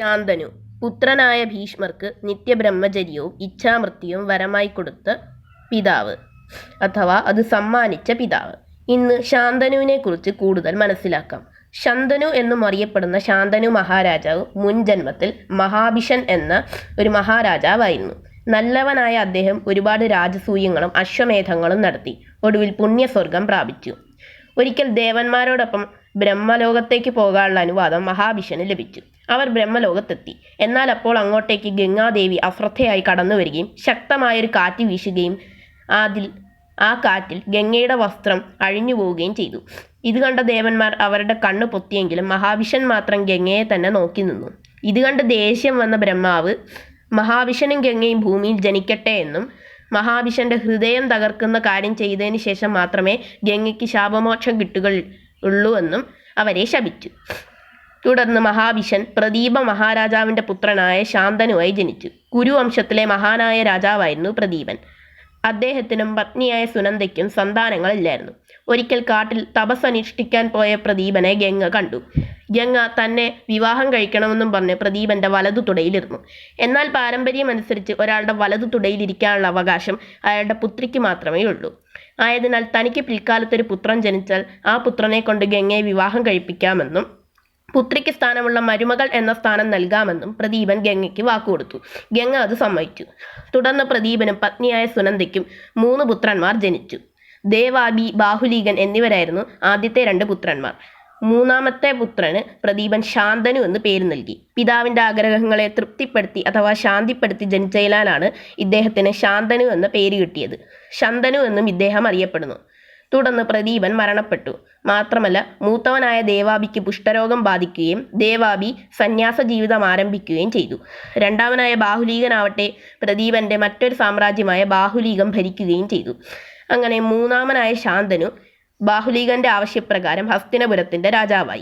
ശാന്തനു. പുത്രനായ ഭീഷ്മർക്ക് നിത്യബ്രഹ്മചര്യവും ഇച്ഛാമൃത്യുവും വരമായി കൊടുത്ത പിതാവ്. അഥവാ അത് സമ്മാനിച്ച പിതാവ്. ഇന്ന് ശാന്തനുവിനെ കുറിച്ച് കൂടുതൽ മനസ്സിലാക്കാം. ശന്തനു എന്നും അറിയപ്പെടുന്ന ശാന്തനു മഹാരാജാവ് മുൻ ജന്മത്തിൽ മഹാഭിഷൻ എന്ന ഒരു മഹാരാജാവായിരുന്നു. നല്ലവനായ അദ്ദേഹം ഒരുപാട് രാജസൂയങ്ങളും അശ്വമേധങ്ങളും നടത്തി. ഒടുവിൽ പുണ്യസ്വർഗം പ്രാപിച്ചു. ഒരിക്കൽ ദേവന്മാരോടൊപ്പം ബ്രഹ്മലോകത്തേക്ക് പോകാനുള്ള അനുവാദം മഹാഭിഷന് ലഭിച്ചു. അവർ ബ്രഹ്മലോകത്തെത്തി. എന്നാൽ അപ്പോൾ അങ്ങോട്ടേക്ക് ഗംഗാദേവി അശ്രദ്ധയായി കടന്നു വരികയും ശക്തമായൊരു കാറ്റ് വീശുകയും അതിൽ ആ കാറ്റിൽ ഗംഗയുടെ വസ്ത്രം അഴിഞ്ഞു പോവുകയും ചെയ്തു. ഇത് കണ്ട ദേവന്മാർ അവരുടെ കണ്ണ് പൊത്തിയെങ്കിലും മഹാവിഷൻ മാത്രം ഗംഗയെ തന്നെ നോക്കി നിന്നു. ഇത് കണ്ട് ദേഷ്യം വന്ന ബ്രഹ്മാവ് മഹാവിഷനും ഗംഗയും ഭൂമിയിൽ ജനിക്കട്ടെ എന്നും മഹാവിഷന്റെ ഹൃദയം തകർക്കുന്ന കാര്യം ചെയ്തതിന് ശേഷം മാത്രമേ ഗംഗയ്ക്ക് ശാപമോക്ഷം കിട്ടുകൾ ഉള്ളൂ എന്നും അവരെ ശപിച്ചു. തുടർന്ന് മഹാവിഷൻ പ്രദീപ മഹാരാജാവിന്റെ പുത്രനായ ശാന്തനുവായി ജനിച്ചു. കുരുവംശത്തിലെ മഹാനായ രാജാവായിരുന്നു പ്രദീപൻ. അദ്ദേഹത്തിനും പത്നിയായ സുനന്ദയ്ക്കും സന്താനങ്ങളില്ലായിരുന്നു. ഒരിക്കൽ കാട്ടിൽ തപസ്സനുഷ്ഠിക്കാൻ പോയ പ്രദീപനെ ഗംഗ കണ്ടു. ഗംഗ തന്നെ വിവാഹം കഴിക്കണമെന്നും പറഞ്ഞ് പ്രദീപന്റെ വലതു തുടയിലിരുന്നു. എന്നാൽ പാരമ്പര്യം അനുസരിച്ച് ഒരാളുടെ വലതു തുടയിലിരിക്കാനുള്ള അവകാശം അയാളുടെ പുത്രിക്ക് മാത്രമേ ഉള്ളൂ. ആയതിനാൽ തനിക്ക് പിൽക്കാലത്തൊരു പുത്രൻ ജനിച്ചാൽ ആ പുത്രനെ കൊണ്ട് ഗംഗയെ വിവാഹം കഴിപ്പിക്കാമെന്നും പുത്രിക്ക് സ്ഥാനമുള്ള മരുമകൾ എന്ന സ്ഥാനം നൽകാമെന്നും പ്രദീപൻ ഗംഗയ്ക്ക് വാക്കുകൊടുത്തു ഗംഗ അത് സമ്മതിച്ചു. തുടർന്ന് പ്രദീപനും പത്നിയായ സുനന്ദയ്ക്കും മൂന്ന് പുത്രന്മാർ ജനിച്ചു. ദേവാബി ബാഹുലീകൻ എന്നിവരായിരുന്നു ആദ്യത്തെ രണ്ട് പുത്രന്മാർ. മൂന്നാമത്തെ പുത്രന് പ്രദീപൻ ശാന്തനു എന്ന് പേര് നൽകി. പിതാവിന്റെ ആഗ്രഹങ്ങളെ തൃപ്തിപ്പെടുത്തി അഥവാ ശാന്തിപ്പെടുത്തി ജനിച്ചതിനാലാണ് ഇദ്ദേഹത്തിന് ശാന്തനു എന്ന പേര് കിട്ടിയത്. ശന്തനു എന്നും ഇദ്ദേഹം അറിയപ്പെടുന്നു. തുടർന്ന് പ്രദീപൻ മരണപ്പെട്ടു. മാത്രമല്ല മൂത്തവനായ ദേവാബിക്ക് കുഷ്ഠരോഗം ബാധിക്കുകയും ദേവാബി സന്യാസ ജീവിതം ആരംഭിക്കുകയും ചെയ്തു. രണ്ടാമനായ ബാഹുലീകനാവട്ടെ പ്രദീപന്റെ മറ്റൊരു സാമ്രാജ്യമായ ബാഹുലീകം ഭരിക്കുകയും ചെയ്തു. അങ്ങനെ മൂന്നാമനായ ശാന്തനു ബാഹുലീകന്റെ ആവശ്യപ്രകാരം ഹസ്തിനപുരത്തിന്റെ രാജാവായി.